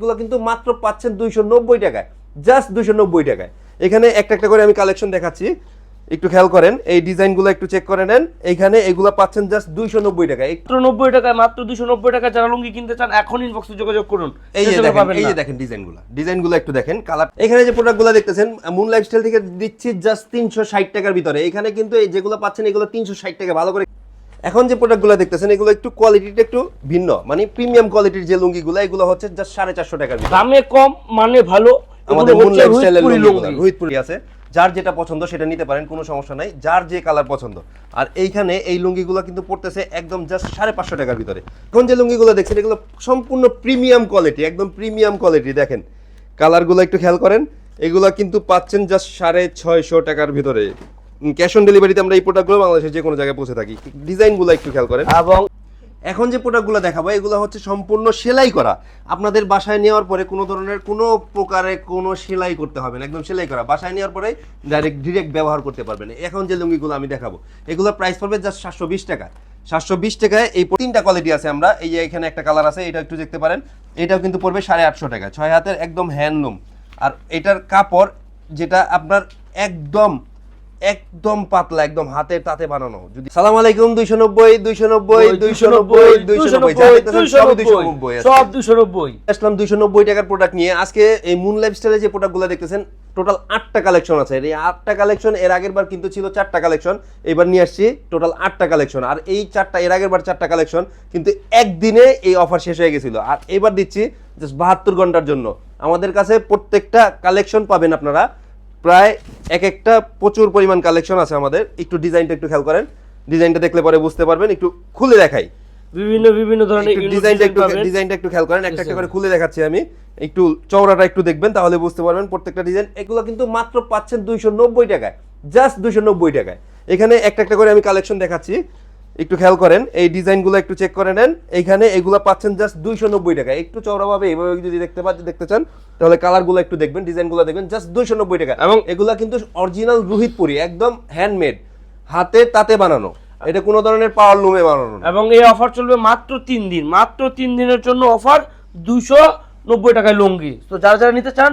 এগুলো কিন্তু মাত্র পাচ্ছেন দুইশো নব্বই টাকায় জাস্ট দুইশো নব্বই টাকায়। এখানে একটা একটা করে আমি কালেকশন দেখাচ্ছি। একটু খেয়াল করেন এই ডিজাইনগুলো একটু চেক করে নেন। এখানে এগুলো পাচ্ছেন জাস্ট দুইশো নব্বই টাকায়। মাত্র নব্বই টাকায় মাত্র দুশো নব্বই টাকা যারা লুঙ্গি কিনতে চান এখন ইনবক্সে যোগাযোগ করুন। এই যে দেখেন এই যে। দেখেন ডিজাইনগুলো ডিজাইনগুলো একটু দেখেন কালার এখানে যে প্রোডাক্টগুলো দেখতেছেন মুন লাইফস্টাইল থেকে দিচ্ছি জাস্ট তিনশো ষাট টাকার ভিতরে। এখানে কিন্তু এই যেগুলো পাচ্ছেন এগুলো তিনশো ষাট টাকা ভালো করে এখন যে প্রোডাক্টগুলো দেখতেছেন এগুলো একটু কোয়ালিটিটা একটু ভিন্ন। মানে প্রিমিয়াম কোয়ালিটির যে লুঙ্গিগুলো এগুলো হচ্ছে জাস্ট সাড়ে চারশো টাকার দামে কম মানে ভালো আমাদের মুন লাইফস্টাইলের লুঙ্গিগুলো লুঙ্গি। রোহিতপুরি আছে। যার যেটা পছন্দ সেটা নিতে পারেন কোনো সমস্যা নাই। যার যে কালার পছন্দ। আর এইখানে এই লুঙ্গিগুলো কিন্তু পড়তেছে একদম জাস্ট সাড়ে পাঁচশো টাকার ভিতরে। এখন যে লুঙ্গিগুলো দেখছেন এগুলো সম্পূর্ণ প্রিমিয়াম কোয়ালিটি একদম প্রিমিয়াম কোয়ালিটি দেখেন। কালারগুলো একটু খেয়াল করেন। এগুলো কিন্তু পাচ্ছেন জাস্ট সাড়ে ছয়শো টাকার ভিতরে। ক্যাশ অন ডেলিভারিতে আমরা এই প্রোডাক্টগুলো বাংলাদেশের যে কোনো জায়গায় পৌঁছে থাকি। ডিজাইনগুলো একটু খেয়াল করেন। এবং এখন যে প্রোডাক্টগুলো দেখাবো এগুলো হচ্ছে সম্পূর্ণ সেলাই করা। আপনাদের বাসায় নেওয়ার পরে কোনো ধরনের কোনো প্রকারে কোনো সেলাই করতে হবে না একদম সেলাই করা। বাসায় নেওয়ার পরে ডাইরেক্ট ডিরেক্ট ব্যবহার করতে পারবেন। এখন যে লুঙ্গিগুলো আমি দেখাবো এগুলো প্রাইস পড়বে জাস্ট সাতশো বিশ টাকা। সাতশো বিশ টাকায় এই তিনটা কোয়ালিটি আছে আমরা। এই যে এখানে একটা কালার আছে এটা একটু দেখতে পারেন। এটাও কিন্তু পড়বে সাড়ে আটশো টাকা। ছয় হাতের একদম হ্যান্ডলুম আর এটার কাপড় যেটা আপনার একদম একদম পাতলা একদম হাতের তাতে বানানো। যদি সালাম আলাইকুম দুইশো নব্বই দুইশো নব্বই দুইশো নব্বই দুইশো নব্বই সব দুশো নব্বই। আসলাম দুইশো নব্বই টাকার প্রোডাক্ট নিয়ে। আজকে এই মুন লাইফস্টাইলে যে প্রোডাক্টগুলো দেখতেছেন টোটাল আটটা কালেকশন আছে। এই আটটা কালেকশন এর আগের বার কিন্তু ছিল চারটা কালেকশন এবার নিয়ে আসছি টোটাল আটটা কালেকশন আর এই চারটা এর আগের বার চারটা কালেকশন কিন্তু একদিনে এই অফার শেষ হয়ে গেছিল। আর এবার দিচ্ছি জাস্ট বাহাত্তর ঘণ্টার জন্য। আমাদের কাছে প্রত্যেকটা কালেকশন পাবেন আপনারা। প্রায় এক একটা প্রচুর পরিমাণ কালেকশন আছে আমাদের। একটু ডিজাইনটা একটু খেয়াল করেন। ডিজাইনটা দেখলে পরে বুঝতে পারবেন একটু খুলে দেখাই। বিভিন্ন বিভিন্ন ধরনের ডিজাইনটা একটু। ডিজাইনটা একটু খেয়াল করেন একটা একটা করে খুলে দেখাচ্ছি আমি। একটু চওড়াটা একটু দেখবেন তাহলে বুঝতে পারবেন প্রত্যেকটা ডিজাইন এগুলো কিন্তু মাত্র পাচ্ছেন দুইশো নব্বই টাকায় জাস্ট দুইশো নব্বই টাকায়। এখানে একটা একটা করে আমি কালেকশন দেখাচ্ছি। একটু খেয়াল করেন এই ডিজাইনগুলো একটু চেক করে নেন। এইখানে এগুলো পাচ্ছেন জাস্ট দুইশো নব্বই টাকা। একটু চওড়াভাবে এইভাবে যদি দেখতে পা দেখতে চান তাহলে কালারগুলো একটু দেখবেন ডিজাইনগুলো দেখবেন জাস্ট দুইশো নব্বই টাকা। এবং এগুলা কিন্তু অরিজিনাল রোহিতপুরি একদম হ্যান্ডমেড হাতে তাতে বানানো। এটা কোনো ধরনের পাওয়ার লুমে বানানো এবং এই অফার চলবে মাত্র তিন দিন। মাত্র তিন দিনের জন্য অফার দুইশো নব্বই টাকায় লুঙ্গি। তো যারা যারা নিতে চান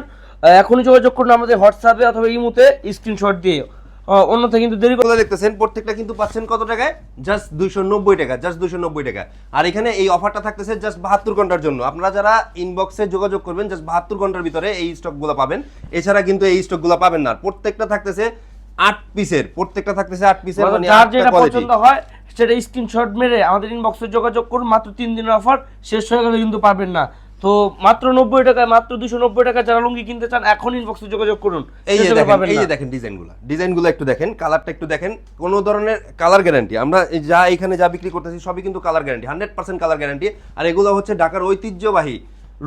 এখনই যোগাযোগ করুন আমাদের হোয়াটসঅ্যাপে অথবা ইমুতে স্ক্রিনশট দিয়ে। অন্যথা কিন্তু দেরি যেগুলো দেখতেছেন প্রত্যেকটা কিন্তু পাচ্ছেন কত টাকায়? জাস্ট দুইশো নব্বই টাকা জাস্ট দুইশো নব্বই টাকা। আর এখানে এই অফারটা থাকতেছে জাস্ট বাহাত্তর ঘণ্টার জন্য। আপনারা যারা ইনবক্সে যোগাযোগ করবেন জাস্ট বাহাত্তর ঘণ্টার ভিতরে এই স্টকগুলো পাবেন। এছাড়া কিন্তু এই স্টকগুলো পাবেন না। প্রত্যেকটা থাকতেছে আট পিসের প্রত্যেকটা থাকতেছে আট পিসের মানে যার যেটা পছন্দ হয় সেটা স্ক্রিনশট মেরে আমাদের ইনবক্সে যোগাযোগ করুন। মাত্র তিন দিনের অফার শেষ হয়ে গেলে কিন্তু পাবেন না। তো মাত্র নব্বই টাকায় মাত্র দুশো নব্বই টাকা যারা লুঙ্গি কিনতে চান এখন ইনবক্সে যোগাযোগ করুন। এই যে দেখেন এই। যে দেখেন ডিজাইনগুলো। ডিজাইনগুলো একটু দেখেন কালারটা একটু দেখেন। কোনো ধরনের কালার গ্যারান্টি আমরা যা এখানে যা বিক্রি করতেছি সবই কিন্তু colour guarantee hundred percent colour guarantee আর এগুলো হচ্ছে ঢাকার ঐতিহ্যবাহী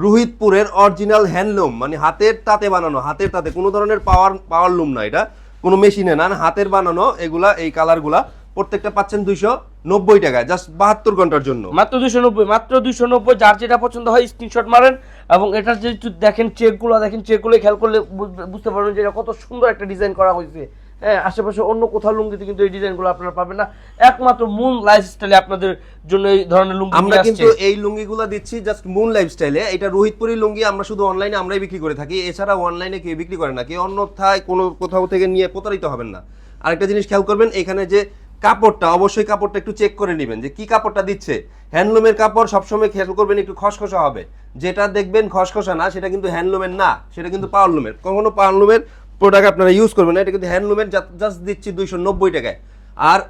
রোহিতপুরের অরিজিনাল হ্যান্ডলুম মানে হাতের তাতে বানানো হাতের তাতে। কোনো ধরনের পাওয়ার পাওয়ার লুম না এটা। কোনো মেশিনে না না, হাতের বানানো এগুলা এই কালারগুলা প্রত্যেকটা পাচ্ছেন দুইশো। নব্বই টাকায় জাস্ট বাহাত্তর ঘণ্টার জন্য। মাত্র দুশো নব্বই মাত্র দুশো নব্বই যার যেটা পছন্দ হয় স্ক্রিনশট মারেন এবং এটার যে দেখেন চেকগুলো দেখেন চেকগুলো খেয়াল করলে বুঝতে পারবেন যে এটা কত সুন্দর একটা ডিজাইন করা হয়েছে। হ্যাঁ আশেপাশে অন্য কোথাও লুঙ্গিতে কিন্তু এই ডিজাইনগুলো আপনারা পাবেন না। একমাত্র মুন লাইফস্টাইলে আপনাদের জন্য এই ধরনের লুঙ্গি আমরা কিন্তু। এই লুঙ্গিগুলো দিচ্ছি জাস্ট মুন লাইফস্টাইলে এটা রোহিতপুরি লুঙ্গি আমরা শুধু অনলাইনে আমরাই বিক্রি করে থাকি। এছাড়া অনলাইনে কেউ বিক্রি করে না কেউ অন্যথায় কোনো কোথাও থেকে নিয়ে প্রতারিত হবেন না। আরেকটা জিনিস খেয়াল করবেন এখানে যে কাপড়টা, অবশ্যই কাপড়টা একটু চেক করে নেবেন যে কি কাপড়টা দিচ্ছে। হ্যান্ডলুমের কাপড় সবসময় খেয়াল করবেন একটু খসখসা হবে। যেটা দেখবেন খসখসা না, সেটা কিন্তু হ্যান্ডলুমের না, সেটা কিন্তু পাওয়ারলুমের। কখনো পাওয়ারলুমের প্রোডাক্ট আপনারা ইউজ করবেন না, এটা কিন্তু হ্যান্ডলুমের জাস্ট দিচ্ছি দুইশো নব্বই টাকায়। আর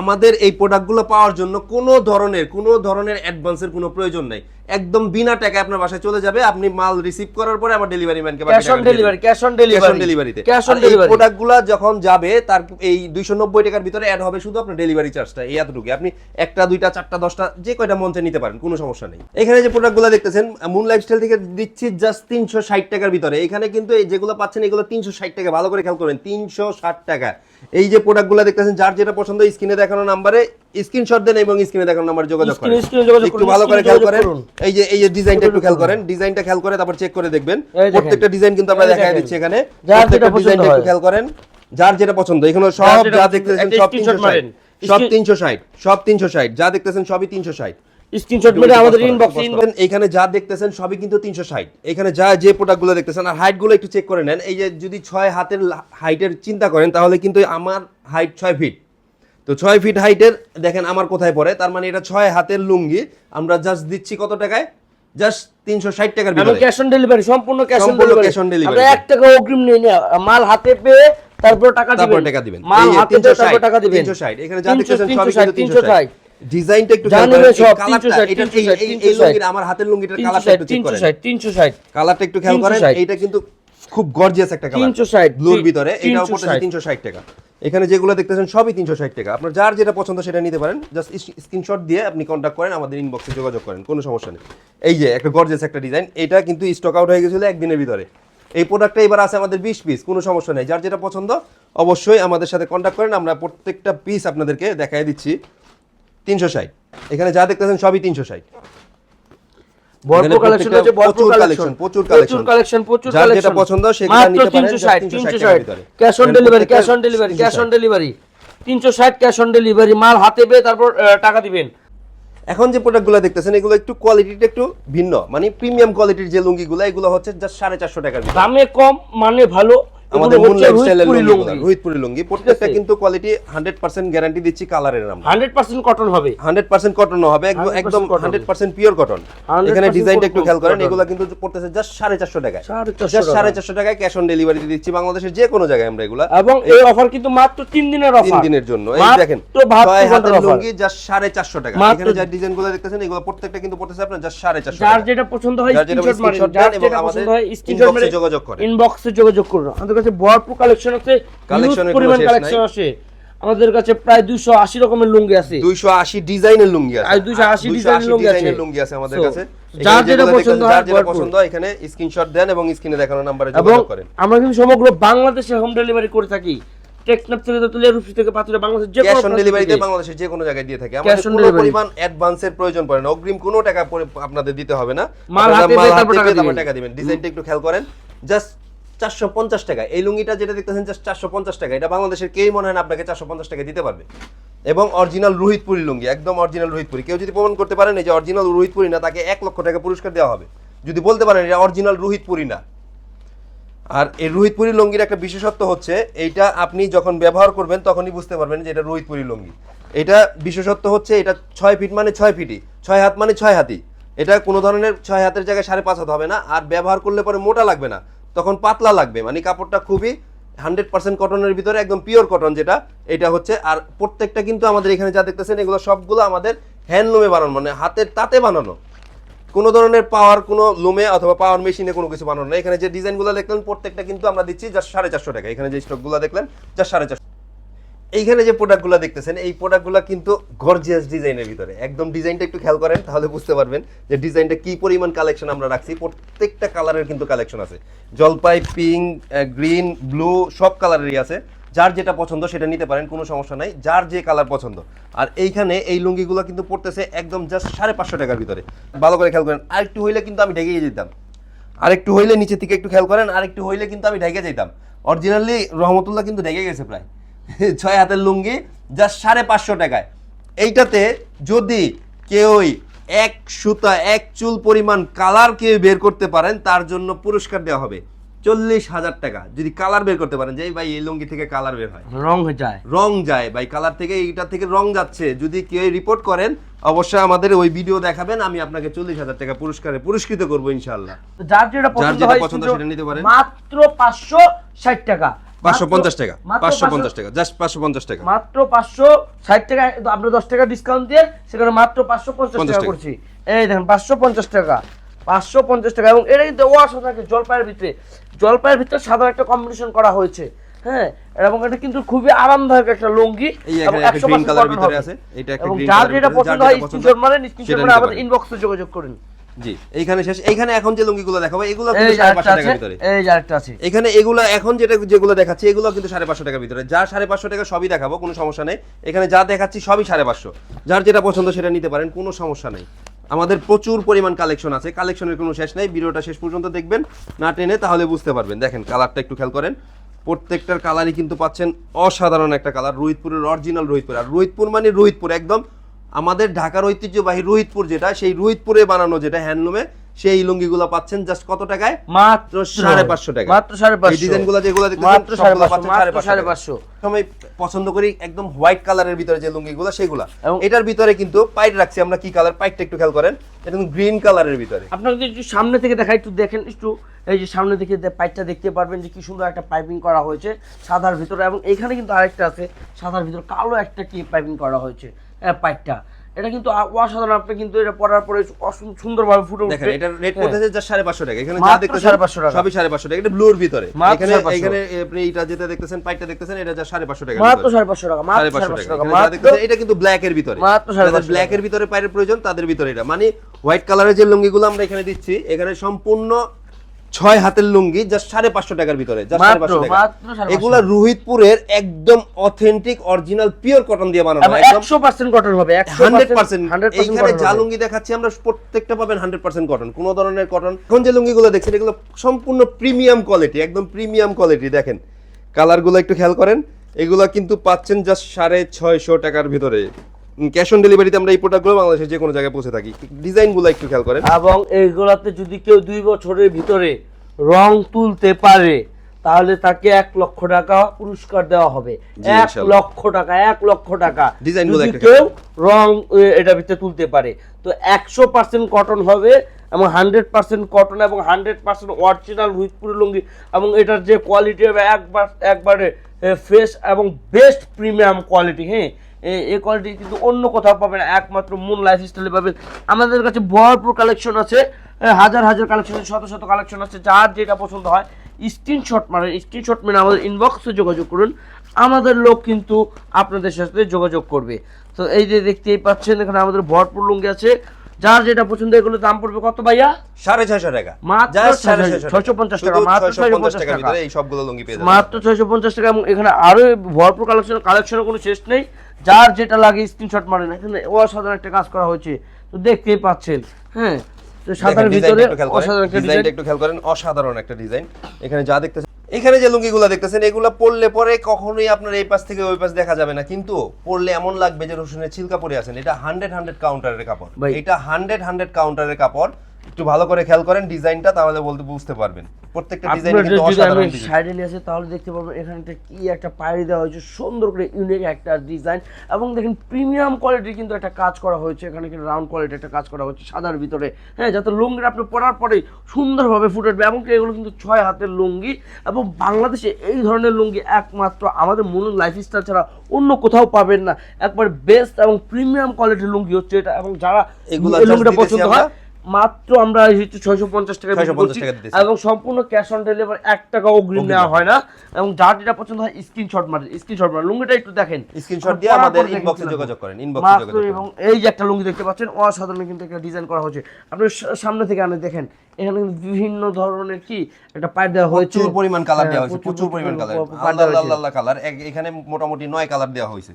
আমাদের এই প্রোডাক্টগুলো পাওয়ার জন্য কোনো ধরনের কোনো ধরনের অ্যাডভান্সের কোনো প্রয়োজন নাই। একদম বিনা টাকায় আপনার বাসায় চলে যাবে আপনি মাল রিসিভ করার পরে আমার delivery ম্যানকে cash on delivery cash on delivery cash on ডেলিভারিতে ক্যাশ অন ডেলিভারি প্রোডাক্টগুলো যখন যাবে তার এই দুইশো নব্বই টাকার ভিতরে অ্যাড হবে শুধু আপনার ডেলিভারি চার্জটা এই এতটুকু আপনি একটা দুইটা চারটা দশটা যে কয়টা মঞ্চে নিতে পারেন কোনো সমস্যা নেই। এখানে যে প্রোডাক্টগুলো দেখতেছেন মুন লাইফস্টাইল থেকে দিচ্ছি জাস্ট তিনশো ষাট টাকার ভিতরে। এখানে কিন্তু এই যেগুলো পাচ্ছেন এগুলো তিনশো ষাট টাকা ভালো করে খেয়াল করবেন তিনশো ষাট টাকা। এই যে প্রোডাক্টগুলো দেখতেছেন যার যেটা পছন্দ স্ক্রিনে দেখানো নাম্বারে স্ক্রিনশট দেন এবং স্ক্রিনে দেখানো নাম্বারে যোগাযোগ করেন। একটু ভালো করে খেয়াল করেন। এই যে এই যে ডিজাইনটা একটু খেয়াল করেন। ডিজাইনটা খেয়াল করে তারপর চেক করে দেখবেন। প্রত্যেকটা ডিজাইন কিন্তু আমরা দেখাই। দিচ্ছি এখানে। যার যেটা প্রত্যেকটা পছন্দ ডিজাইনটা একটু খেয়াল করেন। যার যেটা পছন্দ। এখানে সব যা দেখতেছেন সব screenshot তিনশো ষাট। মারেন। সব Screen- তিনশো ষাট সব তিনশো ষাট। যা দেখতেছেন সবই তিনশো ষাট। স্ক্রিনশট মেরে আমাদের ইনবক্সে ইনবক্স এখানে যা দেখতেছেন সবই কিন্তু তিনশো ষাট। এখানে যা যে প্রোডাক্টগুলো দেখতেছেন আর হাইটগুলো একটু চেক করে নেন। এই যে যদি ছয় হাতের হাইটের চিন্তা করেন তাহলে কিন্তু আমার হাইট ছয় ফিট তো ছয় ফিট হাইটের দেখেন আমার কোথায় পড়ে তার মানে এটা ছয় হাতের লুঙ্গি। আমরা জাস্ট দিচ্ছি কত টাকায়? জাস্ট তিনশো ষাট টাকার এবং ভিতরে। ক্যাশ অন ডেলিভারি সম্পূর্ণ cash on delivery cash on delivery। আমরা এক টাকা অগ্রিম নেই না মাল হাতে পেয়ে তারপর টাকা দিবেন। তারপর টাকা দিবেন। মাল হাতে পেয়ে তারপর টাকা দিবেন। 360 এখানে যা দেখতেছেন সবই কিন্তু 360 ডিজাইনটা একটু সব, এই কালারটা 360, এটা এই- এই- এই 360, লুঙ্গির আমার হাতের লুঙ্গিটার কালারটা একটু চেক করেন 360 360 কালারটা একটু খেয়াল করেন এইটা কিন্তু খুব গর্জিয়াস একটা কালার 360 ব্লুর ভিতরে পড়তেছে 360 টাকা। এখানে যেগুলো দেখতেছেন সবই তিনশো ষাট টাকা। আপনার যার যেটা পছন্দ সেটা নিতে পারেন। জাস্ট স্ক্রিনশট দিয়ে আপনি করেন আমাদের ইনবক্সে যোগাযোগ করেন কোনো সমস্যা নেই। এই যে একটা গর্জিয়াস একটা ডিজাইন এটা কিন্তু স্টক আউট হয়ে গেছিল একদিনের ভিতরে। এই প্রোডাক্টটা এবার আছে আমাদের বিশ পিস কোনো সমস্যা নেই। যার যেটা পছন্দ অবশ্যই আমাদের সাথে কন্ট্যাক্ট করেন। আমরা প্রত্যেকটা পিস আপনাদেরকে দেখাই দিচ্ছি। তিনশো ষাট। এখানে যা দেখতেছেন সবই তিনশো ষাট। ভরপুর এখানে কালেকশন প্রত্যেকটা আছে ভরপুর প্রচুর কালেকশন প্রচুর প্রচুর কালেকশন প্রচুর কালেকশন পছন্দ সেগুলো নিতে পারেন, 360 just 360 টাকার ভিতরে। Cash on delivery cash on delivery cash on delivery 360 cash on delivery মাল হাতে পেয়ে তারপর টাকা দিবেন। এখন যে প্রোডাক্টগুলো দেখতেছেন এগুলো একটু কোয়ালিটিটা একটু ভিন্ন। মানে প্রিমিয়াম কোয়ালিটির যে লুঙ্গিগুলো এগুলো হচ্ছে জাস্ট সাড়ে চারশো টাকার দামে কম মানে ভালো। আমাদের মুন লাইফস্টাইলের লুঙ্গি। রোহিতপুরি লুঙ্গি। প্রত্যেকটা কিন্তু কোয়ালিটি হান্ড্রেড পার্সেন্ট গ্যারান্টি দিচ্ছি কালারের আমরা 100% কটন হবে। হান্ড্রেড পার্সেন্ট কটন হবে একদম 100% একদম cotton। Hundred percent pure cotton এখানে ডিজাইনটা একটু খেয়াল করেন। এগুলো কিন্তু পড়তেছে জাস্ট সাড়ে চারশো টাকায়। 450 জাস্ট টাকা। সাড়ে চারশো টাকায় ক্যাশ অন ডেলিভারি দিচ্ছি বাংলাদেশের যে কোনো জায়গায় আমরা এগুলা। এবং এই অফার কিন্তু মাত্র 3 দিনের অফার তিন দিনের জন্য। এই দেখেন 72 ছয় ঘণ্টার লুঙ্গি জাস্ট সাড়ে চারশো টাকা। এখানে যা ডিজাইনগুলো দেখতেছেন এগুলো প্রত্যেকটা কিন্তু পড়তেছে আপনার জাস্ট সাড়ে চারশো যার যেটা পছন্দ হয় স্ক্রিনশট মারেন। যার যেটা পছন্দ হয় স্ক্রিনশট মেরে যোগাযোগ করেন। ইনবক্সে যোগাযোগ করুন। কাছে ভরপুর কালেকশন আছে পরিমাণ কালেকশন আছে। আমাদের কাছে প্রায় 280 রকমের লুঙ্গি আছে। দুইশো আশি ডিজাইনের লুঙ্গি আছে। আর 280 ডিজাইনের লুঙ্গি আছে। লুঙ্গি আছে আমাদের কাছে। যার যেটা পছন্দ হয় যার যেটা পছন্দ হয় এখানে স্ক্রিনশট দেন এবং স্ক্রিনে দেখানো নাম্বারে যোগাযোগ করেন। আমরা কিন্তু সমগ্র বাংলাদেশে হোম ডেলিভারি করে থাকি। টেকনাফ থেকে তুলে রূপসী থেকে পাতুরে বাংলাদেশের যে কোনো ডেলিভারিতে থেকে। বাংলাদেশের যে কোনো জায়গায় দিয়ে থাকে। আমাদের কোনো পরিমাণ অ্যাডভান্সের প্রয়োজন পড়ে না। অগ্রিম কোনো টাকা আপনাদের দিতে হবে না। মাল হাতে পেয়ে তারপর টাকা দিবেন। টাকা দিবেন। ডিজাইনটা একটু খেয়াল করেন। জাস্ট চারশো পঞ্চাশ টাকা। এই লুঙ্গিটা যেটা দেখতেছেন জাস্ট চারশো পঞ্চাশ টাকা। এটা বাংলাদেশের কেউই মনে হয় না আপনাকে চারশো পঞ্চাশ টাকা দিতে পারবে। এবং অরিজিনাল রোহিতপুরি লুঙ্গি, একদম অরিজিনাল রোহিতপুরি। কেউ যদি প্রমাণ করতে পারেন যে অরিজিনাল রোহিতপুরি না, তাকে এক লক্ষ টাকা পুরস্কার দেওয়া হবে। যদি বলতে পারেন, এটা অরিজিনাল রোহিতপুরি না। আর এই রোহিতপুরি লুঙ্গির একটা বিশেষত্ব হচ্ছে, এইটা আপনি যখন ব্যবহার করবেন, তখনই বুঝতে পারবেন যে এটা রোহিতপুরি লুঙ্গি। এটা বিশেষত্ব হচ্ছে, এটা ছয় ফিট মানে ছয় ফিটই। ছয় হাত মানে ছয় হাতি এটা কোনো ধরনের ছয় হাতের জায়গায় সাড়ে পাঁচ হাত হবে না। আর ব্যবহার করলে পরে মোটা লাগবে না। তখন পাতলা লাগবে। মানে কাপড়টা খুবই হান্ড্রেড পার্সেন্ট কটনের ভিতরে, একদম পিওর কটন যেটা, এটা হচ্ছে। আর প্রত্যেকটা কিন্তু আমাদের এখানে যা দেখতেছেন, এগুলো সবগুলো আমাদের হ্যান্ডলুমে বানানো মানে হাতের তাতে বানানো। কোনো ধরনের পাওয়ার কোনো লুমে অথবা পাওয়ার মেশিনে কোনো কিছু বানানো না। এখানে যে ডিজাইনগুলো দেখলেন, প্রত্যেকটা কিন্তু আমরা দিচ্ছি জাস্ট সাড়ে চারশো টাকা। এখানে যে স্টকগুলো দেখলেন জাস্ট সাড়ে চারশো এইখানে যে প্রোডাক্টগুলো দেখতেছেন, এই প্রোডাক্টগুলো কিন্তু গর্জিয়াস ডিজাইনের ভিতরে। একদম ডিজাইনটা একটু খেয়াল করেন, তাহলে বুঝতে পারবেন যে ডিজাইনটা কি পরিমাণ কালেকশন আমরা রাখছি। প্রত্যেকটা কালারের কিন্তু কালেকশন আছে। জলপাই পিঙ্ক গ্রিন ব্লু সব কালারেরই আছে। যার যেটা পছন্দ সেটা নিতে পারেন, কোনো সমস্যা নাই। যার যে কালার পছন্দ। আর এইখানে এই লুঙ্গিগুলো কিন্তু পড়তেছে একদম জাস্ট সাড়ে পাঁচশো টাকার ভিতরে। ভালো করে খেয়াল করেন আর একটু হইলে কিন্তু আমি ঢেকে যেতাম আরেকটু হইলে নিচে থেকে একটু খেয়াল করেন, আরেকটু হইলে কিন্তু আমি ঢেকে যেতাম অরিজিনালি রহমতুল্লাহ কিন্তু ঢেকে গেছে প্রায়। ছয় হাতের লুঙ্গি জাস্ট সাড়ে পাঁচশো টাকায়। এইটাতে যদি কেউই এক সুতা এক চুল পরিমাণ কালার কেউ বের করতে পারেন তার জন্য পুরস্কার দেওয়া হবে। চল্লিশ হাজার টাকা। যদি কালার বের করতে পারেন যে ভাই এই লুঙ্গি থেকে কালার বের হয়। রং যায়। রং যায় ভাই। কালার থেকে এইটা থেকে রং যাচ্ছে। যদি কেউ রিপোর্ট করেন অবশ্যই আমাদের ওই ভিডিও দেখাবেন আমি আপনাকে চল্লিশ হাজার টাকা পুরস্কারে পুরস্কৃত করব ইনশাল্লাহ যার যেটা পছন্দ হয় সেটা নিতে পারেন। মাত্র পাঁচশো ষাট টাকা। মাত্র পাঁচশো পঞ্চাশ টাকা জাস্ট পাঁচশো পঞ্চাশ টাকা। মাত্র পাঁচশো ষাট টাকা তো আমরা দশ টাকা ডিসকাউন্ট দিয়ে সেখানে মাত্র পাঁচশো পঞ্চাশ 50 টাকা টাকা। করছি। এই দেখেন পাঁচশো পঞ্চাশ টাকা পাঁচশো পঞ্চাশ টাকা এবং এটা কিন্তু থাকে জলপাইয়ের ভিতরে। জলপাইয়ের ভিতরে সাদা একটা কম্বিনেশন করা হয়েছে হ্যাঁ? এবং এটা কিন্তু খুবই আরামদায়ক একটা লুঙ্গি এবং এখানে একটা 100% কালার ভিতরে আছে এটা একটা গ্রিন যার কালার যেটা পছন্দ হয় স্ক্রিনশট মানে আমাদের ইনবক্সে যোগাযোগ করুন। জি এইখানে শেষ। এইখানে এখন যে লুঙ্গিগুলো দেখাবো এগুলো কিন্তু যে সাড়ে আরেকটা পাঁচশো আছে টাকার ভিতরে। এই যে আরেকটা আছে। এখানে এগুলো এখন যেটা যেগুলো দেখাচ্ছি এগুলো কিন্তু সাড়ে পাঁচশো টাকার ভিতরে। যা সাড়ে পাঁচশো টাকা সবই দেখাবো কোনো সমস্যা নেই। এখানে যা দেখাচ্ছি সবই সাড়ে পাঁচশো। যার যেটা পছন্দ সেটা নিতে পারেন কোনো সমস্যা নেই। আমাদের প্রচুর পরিমাণ কালেকশন আছে কালেকশনের কোনো শেষ নেই। ভিডিওটা শেষ পর্যন্ত দেখবেন না টেনে তাহলে বুঝতে পারবেন। দেখেন কালারটা একটু খেয়াল করেন। প্রত্যেকটার কালারই কিন্তু পাচ্ছেন অসাধারণ একটা কালার রোহিতপুরের অরিজিনাল রোহিতপুর। আর রোহিতপুর মানে রোহিতপুর একদম আমাদের ঢাকার ঐতিহ্যবাহী রোহিতপুর যেটা সেই রোহিতপুরে বানানো যেটা হ্যান্ডলুমে সেই লুঙ্গিগুলো পাচ্ছেন জাস্ট কত টাকায়? মাত্র সাড়ে পাঁচশো টাকা। মাত্র সাড়ে পাঁচশো। ডিজাইনগুলো যেগুলো মাত্র সাড়ে পাঁচশো সময় পছন্দ করি একদম হোয়াইট কালারের ভিতরে যে লুঙ্গিগুলো সেগুলো। এবং- এটার ভিতরে কিন্তু পাইট রাখছি আমরা কি কালার পাইটটা একটু খেয়াল করেন। এটা কিন্তু গ্রিন কালারের ভিতরে। আপনারা যদি একটু সামনে থেকে দেখা একটু দেখেন একটু এই যে সামনে থেকে পাইপটা দেখতে পারবেন যে কি সুন্দর একটা পাইপিং করা হয়েছে সাদার ভিতরে। এবং এখানে কিন্তু আরেকটা আছে সাদার ভিতরে কালো একটা কি পাইপিং করা হয়েছে। পাইপটা এটা কিন্তু অসাধারণ আপনি কিন্তু এটা পরার পরে সুন্দরভাবে ফুটে দেখেন এটা রেট। করতেছে যা সাড়ে পাঁচশো টাকা। এখানে যা দেখতেছেন 550 টাকা। সবই সাড়ে পাঁচশো টাকা। এটা ব্লুর ভিতরে। এখানে এখানে আপনি এটা যেটা দেখতেছেন পাইটটা দেখতেছেন এটা যা সাড়ে পাঁচশো টাকা মাত্র সাড়ে পাঁচশো টাকা মাত্র সাড়ে সাড়ে পাঁচশো পাঁচশো টাকা। মাত্র এটা কিন্তু ব্ল্যাক এর ভিতরে। মাত্র সাড়ে পাঁচশো ব্ল্যাক এর ভিতরে পায়ের প্রয়োজন তাদের ভিতরে এটা। মানে হোয়াইট কালারের যে লুঙ্গিগুলো আমরা এখানে দিচ্ছি এখানে সম্পূর্ণ ছয় হাতের লুঙ্গি জাস্ট সাড়ে পাঁচশো টাকার ভিতরে। এগুলা রোহিতপুরের একদম অথেন্টিক অরিজিনাল পিওর কটন দিয়ে বানানো। একশো পার্সেন্ট কটন হবে হান্ড্রেড পার্সেন্ট এইখানে যা লুঙ্গি দেখাচ্ছি আমরা প্রত্যেকটা পাবেন হান্ড্রেড পার্সেন্ট কটন কোনো ধরনের কটন এখন যে লুঙ্গিগুলো দেখছেন এগুলো সম্পূর্ণ প্রিমিয়াম কোয়ালিটি একদম প্রিমিয়াম কোয়ালিটি দেখেন। কালারগুলো একটু খেয়াল করেন এগুলা কিন্তু পাচ্ছেন জাস্ট সাড়ে ছয়শো টাকার ভিতরে। ক্যাশ অন ডেলিভারিতে আমরা এই প্রোডাক্টগুলো বাংলাদেশের যে কোনো জায়গায় পৌঁছে থাকি। ডিজাইনগুলো একটু খেয়াল করেন। এবং এইগুলাতে যদি কেউ দুই বছরের ভিতরে রং তুলতে পারে তাহলে তাকে এক লক্ষ টাকা পুরস্কার দেওয়া হবে। এক লক্ষ টাকা এক লক্ষ টাকা। যদি কেউ রং এটা ভিতরে তুলতে পারে। তো একশো পার্সেন্ট কটন হবে এবং হান্ড্রেড পার্সেন্ট কটন এবং হান্ড্রেড পার্সেন্ট অরিজিনাল হুইটপুরি লুঙ্গি এবং এটার যে কোয়ালিটি হবে একবার একবারে ফ্রেশ এবং বেস্ট প্রিমিয়াম কোয়ালিটি হ্যাঁ? এ- এই কোয়ালিটি কিন্তু অন্য কোথাও পাবেন না, একমাত্র মুন লাইফ স্টাইলে পাবেন। আমাদের কাছে ভরপুর কালেকশন আছে। হাজার হাজার কালেকশন আছে শত শত কালেকশন আছে। যার যেটা পছন্দ হয় স্ক্রিনশট মারেন। স্ক্রিনশট মেনে আমাদের ইনবক্সে যোগাযোগ করুন। আমাদের লোক কিন্তু আপনাদের সাথে যোগাযোগ করবে। তো এই যে দেখতেই পাচ্ছেন এখানে আমাদের ভরপুর লুঙ্গি আছে। যার যেটা পছন্দ এগুলো দাম পড়বে কত ভাইয়া? সাড়ে ছয়শো টাকা। মাত্র ছয়শো- পঞ্চাশ টাকা, মাত্র ছয়শো পঞ্চাশ টাকা। এই সবগুলো লুঙ্গি পেয়ে মাত্র ছয়শো পঞ্চাশ টাকা এবং এখানে আরও ভরপুর কালেকশন কালেকশনের কোনো শেষ নেই। যার যেটা লাগে স্ক্রিনশট মারেন এখানে অসাধারণ একটা কাজ করা হয়েছে। তো দেখতেই পাচ্ছেন হ্যাঁ? তো সাদার ভিতরে। অসাধারণ একটা ডিজাইন একটু খেয়াল করেন অসাধারণ একটা ডিজাইন এখানে যা দেখতেছেন এখানে যে লুঙ্গিগুলো দেখতেছেন এগুলো পরলে পরে কখনোই আপনার এই পাশ থেকে ওই পাশ দেখা যাবে না। কিন্তু পরলে এমন লাগবে যে রসুনের ছিলকা পরে আছেন। এটা হান্ড্রেড হান্ড্রেড কাউন্টারের কাপড়। এটা হান্ড্রেড হান্ড্রেড কাউন্টারের কাপড়। একটু ভালো করে খেয়াল করেন ডিজাইনটা তাহলে বলতে বুঝতে পারবেন। প্রত্যেকটা ডিজাইন কিন্তু অসাধারণ সাইডে নিয়ে আসি তাহলে দেখতে পাবেন এখানটা কি একটা পায়রি দেওয়া হয়েছে সুন্দর করে ইউনিক একটা ডিজাইন এবং দেখেন প্রিমিয়াম কোয়ালিটির কিন্তু একটা কাজ করা হয়েছে। এখানে কিন্তু রাউন্ড কোয়ালিটি একটা কাজ করা হয়েছে সাদার ভিতরে। হ্যাঁ যাতে লুঙ্গিটা আপনি পরার পরেই সুন্দরভাবে ফুটে উঠবে এবং এগুলো কিন্তু ছয় হাতের লুঙ্গি। এবং বাংলাদেশে এই ধরনের লুঙ্গি একমাত্র আমাদের মূল লাইফস্টাইল ছাড়া অন্য কোথাও পাবেন না। একবার বেস্ট এবং প্রিমিয়াম কোয়ালিটির লুঙ্গি হচ্ছে এটা। এবং যারা এগুলা লুঙ্গিটা পছন্দ হয় মাত্র আমরা হচ্ছে ছয়শো পঞ্চাশ টাকা বিক্রি 650 টাকা এবং সম্পূর্ণ ক্যাশ অন ডেলিভারি এক টাকা অগ্রিম নেওয়া হয় না এবং যার যেটা পছন্দ হয় স্ক্রিনশট মারেন স্ক্রিনশট মারেন লুঙ্গিটা একটু দেখেন স্ক্রিনশট দিয়ে আমাদের ইনবক্সে যোগাযোগ করেন ইনবক্সে যোগাযোগ করেন এবং এই যে একটা লুঙ্গি দেখতে পাচ্ছেন অসাধারণ কিন্তু একটা ডিজাইন করা হয়েছে আপনি সামনে থেকে আনে দেখেন এখানে বিভিন্ন ধরনের কি একটা পাইপ দেওয়া হয়েছে প্রচুর পরিমাণ কালার হ্যাঁ, দেওয়া হয়েছে প্রচুর পরিমাণ কালার আল্লাহ আল্লাহ কালার এখানে মোটামুটি নয় কালার দেওয়া হয়েছে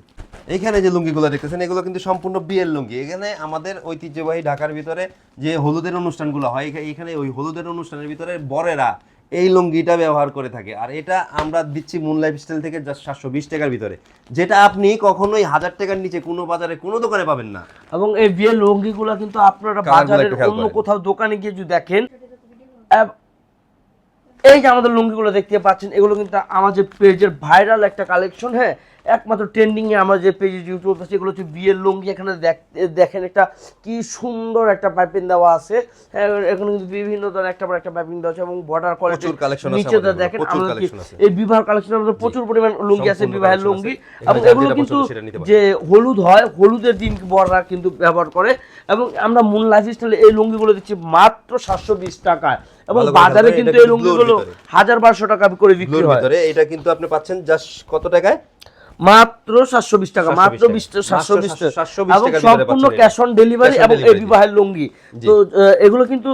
এখানে যে লুঙ্গিগুলো দেখতেছেন এগুলো কিন্তু সম্পূর্ণ বিয়ের লুঙ্গি। এখানে আমাদের ঐতিহ্যবাহী ঢাকার ভিতরে যে হলুদের অনুষ্ঠানগুলো হয় এখানে ওই হলুদের অনুষ্ঠানের ভিতরে বরেরা এই লুঙ্গিটা ব্যবহার করে থাকে। আর এটা আমরা দিচ্ছি মুন লাইফ স্টাইল থেকে জাস্ট সাতশো বিশ টাকার ভিতরে। যেটা আপনি কখনোই হাজার টাকার নিচে কোনো বাজারে কোনো দোকানে পাবেন না। এবং এই বিয়ের লুঙ্গিগুলো কিন্তু আপনারা বাজারের অন্য কোথাও দোকানে গিয়ে যদি দেখেন এই যে আমাদের লুঙ্গিগুলো দেখতে পাচ্ছেন এগুলো কিন্তু আমাদের পেজের ভাইরাল একটা কালেকশন হ্যাঁ? একমাত্র ট্রেন্ডিং এ আমার যে পেজে ইউটিউব আছে এগুলো হচ্ছে বিয়ের লুঙ্গি। এখানে দেখ- দেখেন একটা কি সুন্দর একটা পাইপিং দেওয়া আছে। হ্যাঁ এখানে কিন্তু বিভিন্ন ধরনের একটা পর একটা পাইপিং দেওয়া আছে এবং বর্ডার কোয়ালিটি নিচে দেখেন আমাদের। এই বিবাহ কালেকশন আমাদের প্রচুর পরিমাণ লুঙ্গি আছে বিবাহের লুঙ্গি। এবং এগুলো কিন্তু। যে হলুদ হয় হলুদের দিন বড়রা কিন্তু ব্যবহার করে। এবং আমরা মুন লাইফ স্টাইলে এই লুঙ্গিগুলো দিচ্ছি মাত্র সাতশো বিশ টাকায়। এবং বাজারে কিন্তু এই লুঙ্গিগুলো। হাজার বারোশো টাকা করে বিক্রি হয়। এটা কিন্তু আপনি পাচ্ছেন জাস্ট কত টাকায়? মাত্র সাতশো বিশ টাকা মাত্র সাতশো বিশ মাত্র 720 এবং সম্পূর্ণ ক্যাশ অন ডেলিভারি এবং এই। বিবাহের লুঙ্গি। তো এগুলো কিন্তু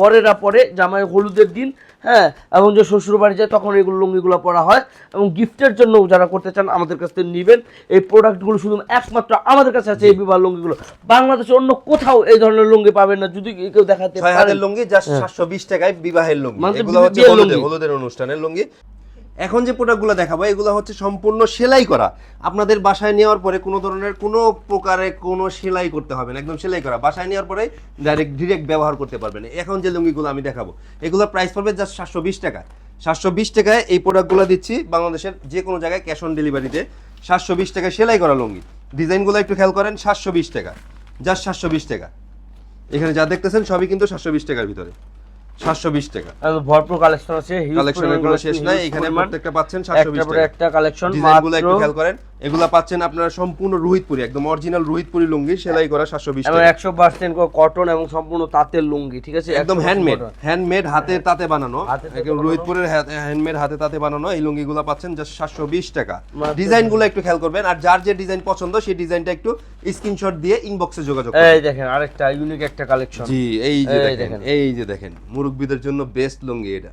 বরেরা পরে জামাই হলুদের দিন হ্যাঁ এবং যে শ্বশুর বাড়ি যায় তখন এগুলো লুঙ্গিগুলো পরা হয়। এবং গিফটের জন্য যারা করতে চান আমাদের কাছ থেকে নেবেন। এই প্রোডাক্টগুলো শুধু একমাত্র আমাদের কাছে আছে এই বিবাহ লুঙ্গিগুলো। বাংলাদেশে অন্য কোথাও এই ধরনের লুঙ্গি পাবেন না যদি কেউ দেখাতে পারেন। লুঙ্গি জাস্ট সাতশো বিশ টাকায় বিবাহের লুঙ্গি। মানে লুঙ্গি। হলুদের অনুষ্ঠানের লুঙ্গি। এখন যে প্রোডাক্টগুলো দেখাবো, এগুলো হচ্ছে সম্পূর্ণ সেলাই করা। আপনাদের বাসায় নেওয়ার পরে কোনো ধরনের কোনো প্রকারে কোনো সেলাই করতে হবে না, একদম সেলাই করা। বাসায় নেওয়ার পরে ডাইরেক্ট ডিরেক্ট ব্যবহার করতে পারবেন। এখন যে লুঙ্গিগুলো আমি দেখাবো, এগুলো প্রাইস পড়বে জাস্ট সাতশো বিশ টাকা। সাতশো বিশ টাকায় এই প্রোডাক্টগুলো দিচ্ছি বাংলাদেশের যে কোনো জায়গায় ক্যাশ অন ডেলিভারিতে সাতশো বিশ টাকায় সেলাই করা লুঙ্গি। ডিজাইনগুলো একটু খেয়াল করেন, সাতশো বিশ টাকা। জাস্ট সাতশো বিশ টাকা। এখানে যা দেখতেছেন সবই কিন্তু সাতশো বিশ টাকার ভিতরে। সাতশো বিশ টাকা। আর ভরপুর কালেকশন আছে কালেকশনের পরিমাণ কোনো শেষ নাই এখানে। প্রত্যেকটা পাচ্ছেন সাতশো বিশ একটার পরে টাকা। একটা কালেকশন একটু খেয়াল করেন। এগুলা পাচ্ছেন আপনারা সম্পূর্ণ রোহিতপুরি একদম অরিজিনাল রোহিতপুরি লুঙ্গি সেলাই করা সাতশো বিশ একশো পার্সেন্ট কটন এবং সম্পূর্ণ তাঁতের লুঙ্গি ঠিক আছে? একদম হ্যান্ডমেড হ্যান্ডমেড হাতে তাতে বানানো। হাতে তাতে একদম বানানো। রোহিতপুরের হ্যান্ডমেড হাতে তাতে বানানো। এই লুঙ্গিগুলো পাচ্ছেন জাস্ট সাতশো বিশ টাকা। ডিজাইনগুলো একটু খেয়াল করবেন আর যার যে ডিজাইন পছন্দ সেই ডিজাইনটা একটু স্ক্রিনশট দিয়ে ইনবক্সে যোগাযোগ এই দেখেন আরেকটা ইউনিক একটা কালেকশন জি এই যে দেখেন দেখেন। এই যে দেখেন মুরব্বীদের জন্য বেস্ট লুঙ্গি এটা।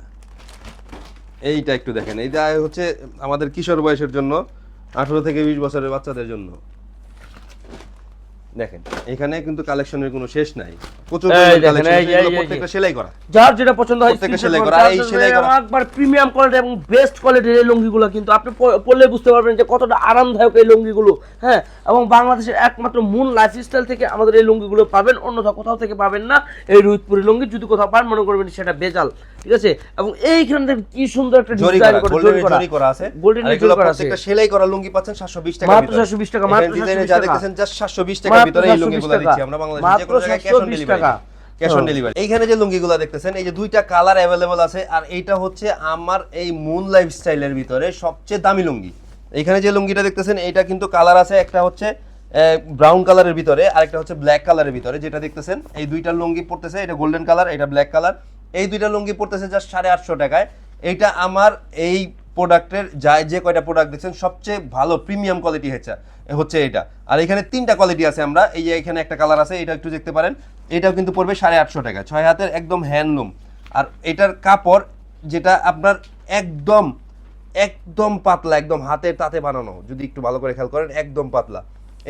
এইটা একটু দেখেন এইটা হচ্ছে আমাদের কিশোর বয়সের জন্য আঠারো থেকে বিশ বছরের বাচ্চাদের জন্য। দেখেন এখানে কিন্তু কালেকশনের কোনো শেষ নাই। প্রচুর প্রত্যেকটা সেলাই করা। যার যেটা পছন্দ হয় প্রত্যেকটা সেলাই করা, এই সেলাই করা। একবার প্রিমিয়াম কোয়ালিটি এবং বেস্ট কোয়ালিটির এই লুঙ্গিগুলো কিন্তু আপনি প- পরলে বুঝতে পারবেন যে কতটা আরামদায়ক এই লুঙ্গিগুলো হ্যাঁ? এবং বাংলাদেশের একমাত্র মূল লাইফস্টাইল থেকে আমাদের এই লুঙ্গিগুলো পাবেন অন্যথা কোথাও থেকে পাবেন না। এই রুইতপুরি লুঙ্গি যদি কোথাও পান মনে করবেন সেটা বেজাল। ঠিক আছে? এবং এইখান থেকে কি সুন্দর একটা ডিজাইন করা জরি করা। আছে। গোল্ডেন জরি করা আছে। প্রত্যেকটা সেলাই করা লুঙ্গি পাচ্ছেন 720 টাকা মাত্র 720 টাকা, মাত্র ডিজাইনে 720 যা টাকা। দেখতেছেন জাস্ট 720 টাকার মাত্র ভিতরে এই 720 লুঙ্গিগুলো দিচ্ছি আমরা বাংলাদেশে যে মাত্র কোনো জায়গায় cash on delivery cash on. Delivery এইখানে যে লুঙ্গিগুলো দেখতেছেন এই যে দুইটা কালার অ্যাভেলেবল আছে আর এইটা হচ্ছে আমার এই মুন লাইফস্টাইলের ভিতরে সবচেয়ে দামি লুঙ্গি। এইখানে যে লুঙ্গিটা দেখতেছেন এইটা কিন্তু কালার আছে একটা হচ্ছে ব্রাউন কালারের ভিতরে আরেকটা হচ্ছে ব্ল্যাক কালারের ভিতরে। যেটা দেখতেছেন এই দুইটা লুঙ্গি পড়তেছে এটা গোল্ডেন কালার এটা ব্ল্যাক কালার এই দুইটা লুঙ্গি পড়তেছে জাস্ট সাড়ে আটশো টাকায়। এইটা আমার এই প্রোডাক্টের যা যে কয়টা প্রোডাক্ট দেখছেন, সবচেয়ে ভালো প্রিমিয়াম কোয়ালিটি হচ্ছে হচ্ছে এটা আর এখানে তিনটা কোয়ালিটি আছে আমরা, এই যে এখানে একটা কালার আছে, এটা একটু দেখতে পারেন। এটাও কিন্তু পড়বে সাড়ে আটশো টাকা ছয় হাতের একদম হ্যান্ডলুম আর এটার কাপড় যেটা আপনার একদম একদম পাতলা, একদম হাতের তাতে বানানো, যদি একটু ভালো করে খেয়াল করেন, একদম পাতলা।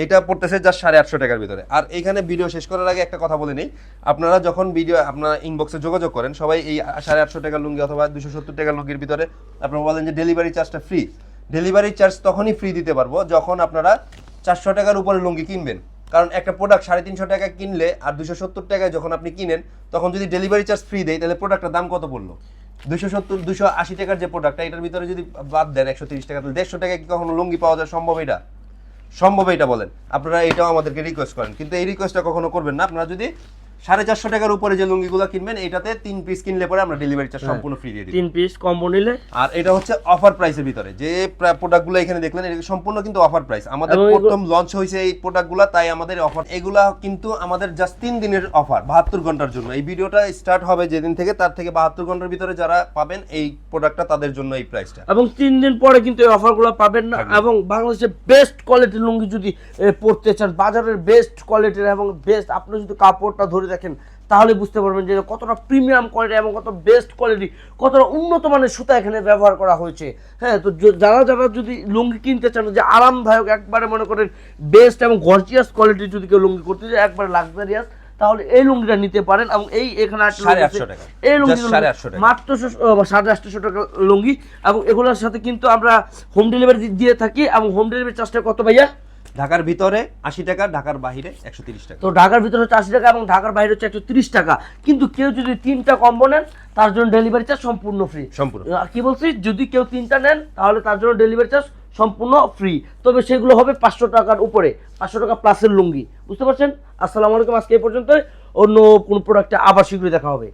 এটা পড়তেছে জাস্ট সাড়ে আটশো টাকার ভিতরে। আর এইখানে ভিডিও শেষ করার আগে একটা কথা বলে নিই। আপনারা যখন ভিডিও আপনারা ইনবক্সে যোগাযোগ করেন, সবাই এই সাড়ে আটশো টাকার লুঙ্গি অথবা দুশো সত্তর টাকার লুঙ্গির ভিতরে আপনারা বলেন যে ডেলিভারি চার্জটা ফ্রি ডেলিভারি চার্জ তখনই ফ্রি দিতে পারব যখন আপনারা চারশো টাকার উপরে লুঙ্গি কিনবেন। কারণ একটা প্রোডাক্ট সাড়ে তিনশো টাকা কিনলে আর দুশো সত্তর টাকায় যখন আপনি কিনেন, তখন যদি ডেলিভারি চার্জ ফ্রি দেয়, তাহলে প্রোডাক্টের দাম কত পড়ল? দুশো সত্তর, দুশো আশি টাকার যে প্রোডাক্টটা এটার ভিতরে যদি বাদ দেন একশো তিরিশ টাকা, তাহলে দেড়শো টাকায় কি কখনো লুঙ্গি পাওয়া যায়? সম্ভব এটা? সম্ভব এটা বলেন। আপনারা এটাও আমাদেরকে রিকোয়েস্ট করেন। কিন্তু এই রিকোয়েস্টটা কখনো করবেন না। আপনারা যদি সাড়ে চারশো টাকার উপরে যে লুঙ্গিগুলো কিনবেন এটাতে তিন পিস কিনলে পরে আমরা ডেলিভারি চার্জ সম্পূর্ণ ফ্রি দিয়ে দিই তিন পিস কম্বো নিলে? আর এটা হচ্ছে অফার প্রাইসের ভিতরে। যে প্রোডাক্টগুলো এখানে দেখলেন এটা সম্পূর্ণ কিন্তু অফার প্রাইস আমাদের প্রথম লঞ্চ হয়েছে এই প্রোডাক্ট প্রোডাক্টগুলো তাই আমাদের অফার এগুলা কিন্তু আমাদের জাস্ট তিন দিনের অফার বাহাত্তর ঘণ্টার জন্য। এই ভিডিওটা স্টার্ট হবে যেদিন থেকে তার থেকে বাহাত্তর ঘণ্টার ভিতরে যারা পাবেন এই প্রোডাক্টটা তাদের জন্য এই প্রাইসটা এবং তিন দিন পরে কিন্তু এই অফার অফারগুলো পাবেন না। এবং বাংলাদেশের বেস্ট কোয়ালিটির লুঙ্গি যদি এ, পরতে চান বাজারের বেস্ট কোয়ালিটির এবং বেস্ট আপনি যদি কাপড়টা ধরে দেখেন তাহলে বুঝতে পারবেন যে কতটা প্রিমিয়াম কোয়ালিটি এবং কত বেস্ট কোয়ালিটি কতটা উন্নত মানের সুতা এখানে ব্যবহার করা হয়েছে হ্যাঁ তো যারা যারা যদি লুঙ্গি কিনতে চান যে আরামদায়ক একবারে মনে করেন বেস্ট এবং গর্জিয়াস কোয়ালিটি যদি কেউ লুঙ্গি করতে চায় একবারে লাক্সারিয়াস তাহলে এই লুঙ্গিটা নিতে পারেন এবং এই এখানে। এই লুঙ্গি। মাত্র সাড়ে আটশো টাকা লুঙ্গি এবং এগুলোর সাথে কিন্তু আমরা হোম ডেলিভারি দিয়ে থাকি এবং হোম ডেলিভারি চার্জটা কত ভাইয়া ঢাকার ভিতরে আশি টাকা ঢাকার বাহিরে একশো তিরিশ টাকা। তো ঢাকার ভিতরে হচ্ছে আশি টাকা এবং ঢাকার বাইরে হচ্ছে একশো তিরিশ টাকা। কিন্তু কেউ যদি তিনটা কম্বো নেন তার জন্য ডেলিভারি চার্জ সম্পূর্ণ ফ্রি সম্পূর্ণ। কি বলছি? যদি কেউ তিনটা নেন তাহলে তার জন্য ডেলিভারি চার্জ সম্পূর্ণ ফ্রি তবে সেগুলো হবে পাঁচশো টাকার উপরে। পাঁচশো টাকা প্লাসের লুঙ্গি। বুঝতে পারছেন? আসসালামু আলাইকুম। আজকে এই পর্যন্ত অন্য কোন প্রোডাক্টে আবার শীঘ্রই দেখা হবে।